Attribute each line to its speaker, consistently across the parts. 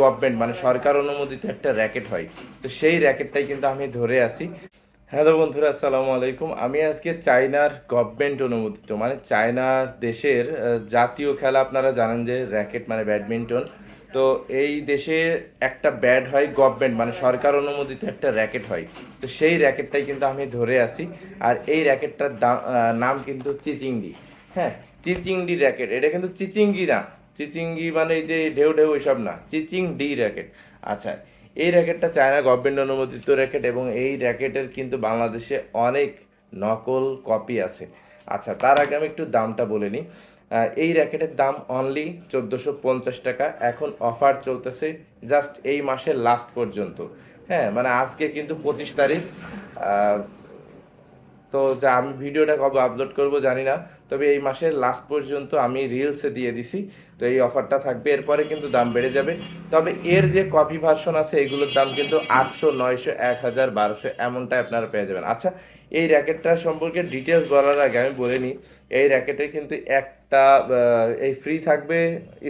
Speaker 1: Government মানে সরকার অনুমোদিত একটা র্যাকেট হয়। তো সেই র্যাকেটটাই কিন্তু আমি ধরে আছি। হ্যালো বন্ধুরা, আসসালামু আলাইকুম। আমি আজকে চায়নার গভর্নমেন্ট অনুমোদিত মানে চায়না দেশের জাতীয় খেলা আপনারা জানেন যে র্যাকেট মানে ব্যাডমিন্টন তো এই দেশে একটা ব্যাট হয় গভর্নমেন্ট মানে সরকার অনুমোদিত একটা র্যাকেট হয়। তো সেই র্যাকেটটাই কিন্তু আমি ধরে আসি আর এই র্যাকেটটার নাম কিন্তু চিচিংডি। হ্যাঁ চিচিংডি র্যাকেট এটা কিন্তু চিচিঙ্গি না। চিচিঙ্গি মানে এই যে ঢেউ ঢেউ এসব না চিচিং ডি র্যাকেট আচ্ছা এই র্যাকেটটা চায়না গভর্নমেন্ট অনুমোদিত র্যাকেট এবং এই র্যাকেটের কিন্তু বাংলাদেশে অনেক নকল কপি আছে। আচ্ছা তার আগে আমি একটু দামটা বলে নিই। এই র্যাকেটের দাম অনলি চোদ্দোশো পঞ্চাশ টাকা, এখন অফার চলতেছে জাস্ট এই মাসের লাস্ট পর্যন্ত। হ্যাঁ মানে আজকে কিন্তু পঁচিশ তারিখ। তো যা আমি ভিডিওটা কবে আপলোড করব জানি না, তবে এই মাসের লাস্ট পর্যন্ত আমি রিলসে দিয়ে দিছি, তো এই অফারটা থাকবে। এরপরে কিন্তু দাম বেড়ে যাবে। তবে এর যে কপি ভার্সন আছে, এগুলোর দাম কিন্তু আটশো, নয়শো, এক হাজার, বারোশো এমনটাই আপনারা পেয়ে যাবেন। আচ্ছা এই র্যাকেটটা সম্পর্কে ডিটেলস বলার আগে আমি বলে নিই, এই র্যাকেটে কিন্তু একটা এই ফ্রি থাকবে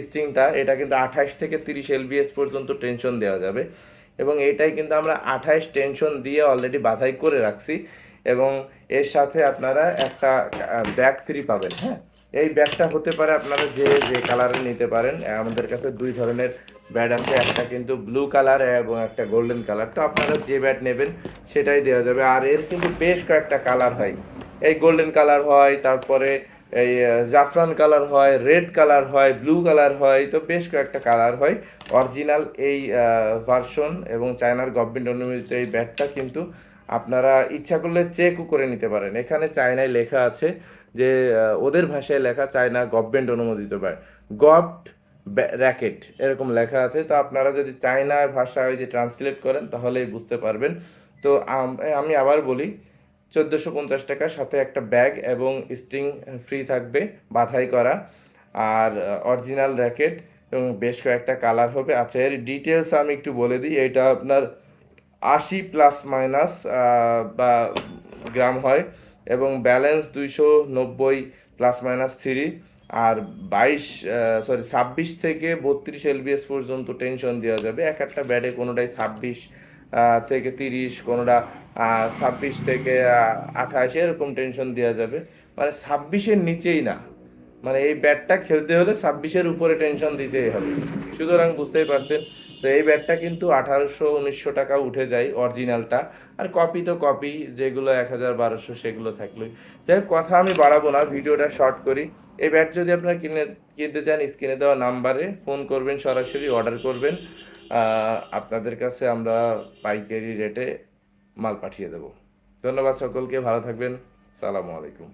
Speaker 1: স্ট্রিংটা এটা কিন্তু আঠাশ থেকে তিরিশ এলবিএস পর্যন্ত টেনশন দেওয়া যাবে। এবং এটাই কিন্তু আমরা আঠাইশ টেনশন দিয়ে অলরেডি বাধাই করে রাখছি। এবং এর সাথে আপনারা একটা ব্যাগ ফ্রি পাবেন হ্যাঁ? এই ব্যাগটা হতে পারে আপনারা যে যে কালারের নিতে পারেন। আমাদের কাছে দুই ধরনের ব্যাট আছে, একটা কিন্তু ব্লু কালার এবং একটা গোল্ডেন কালার তো আপনারা যে ব্যাট নেবেন, সেটাই দেওয়া যাবে। আর এর কিন্তু বেশ কয়েকটা কালার হয়। এই গোল্ডেন কালার হয়, তারপরে এই জাফরান কালার হয় রেড কালার হয় ব্লু কালার হয়, তো বেশ কয়েকটা কালার হয়। অরিজিনাল এই ভার্সন এবং চায়নার গভর্নমেন্ট অনুমোদিত এই ব্যাটটা কিন্তু আপনারা ইচ্ছা করলে চেকও করে নিতে পারেন। এখানে চায়নায় লেখা আছে যে ওদের ভাষায় লেখা চায়না গভর্নমেন্ট অনুমোদিত ব্যাট গভড র্যাকেট এরকম লেখা আছে। তো আপনারা যদি চায়নার ভাষায় যে ট্রান্সলেট করেন, তাহলেই বুঝতে পারবেন। তো আমি আবার বলি, চোদ্দোশো পঞ্চাশ টাকার সাথে একটা ব্যাগ এবং স্ট্রিং ফ্রি থাকবে, বাধাই করা। আর অরিজিনাল র্যাকেট এবং বেশ কয়েকটা কালার হবে। আচ্ছা এর ডিটেলস আমি একটু বলে দিই। এটা আপনার আশি প্লাস মাইনাস বা গ্রাম হয়, এবং ব্যালেন্স দুইশো নব্বই প্লাস মাইনাস থ্রি, আর বাইশ সরি ছাব্বিশ থেকে বত্রিশ এলবিএস পর্যন্ত টেনশন দেওয়া যাবে। এক একটা ব্যাটে কোনোটাই ছাব্বিশ থেকে তিরিশ, কোনোটা ছাব্বিশ থেকে আঠাশ, এরকম টেনশন দেওয়া যাবে। মানে ছাব্বিশের নিচেই না। মানে এই ব্যাটটা খেলতে হলে ছাব্বিশের উপরে টেনশন দিতেই হবে। সুতরাং বুঝতেই পারছেন তো এই ব্যাটটা কিন্তু আঠারোশো, উনিশশো টাকা উঠে যায় অরিজিনালটা আর কপি তো কপি যেগুলো এক হাজার, বারোশো, সেগুলো থাকলোই। যাই কথা আমি বাড়াবো না, ভিডিওটা শর্ট করি। এই ব্যাট যদি আপনারা কিনে, কিনতে চান, স্ক্রিনে দেওয়া নাম্বারে ফোন করবেন, সরাসরি অর্ডার করবেন। আপনাদের কাছে আমরা পাইকারি রেটে মাল পাঠিয়ে দেবো। ধন্যবাদ সকলকে, ভালো থাকবেন। সালামু আলাইকুম।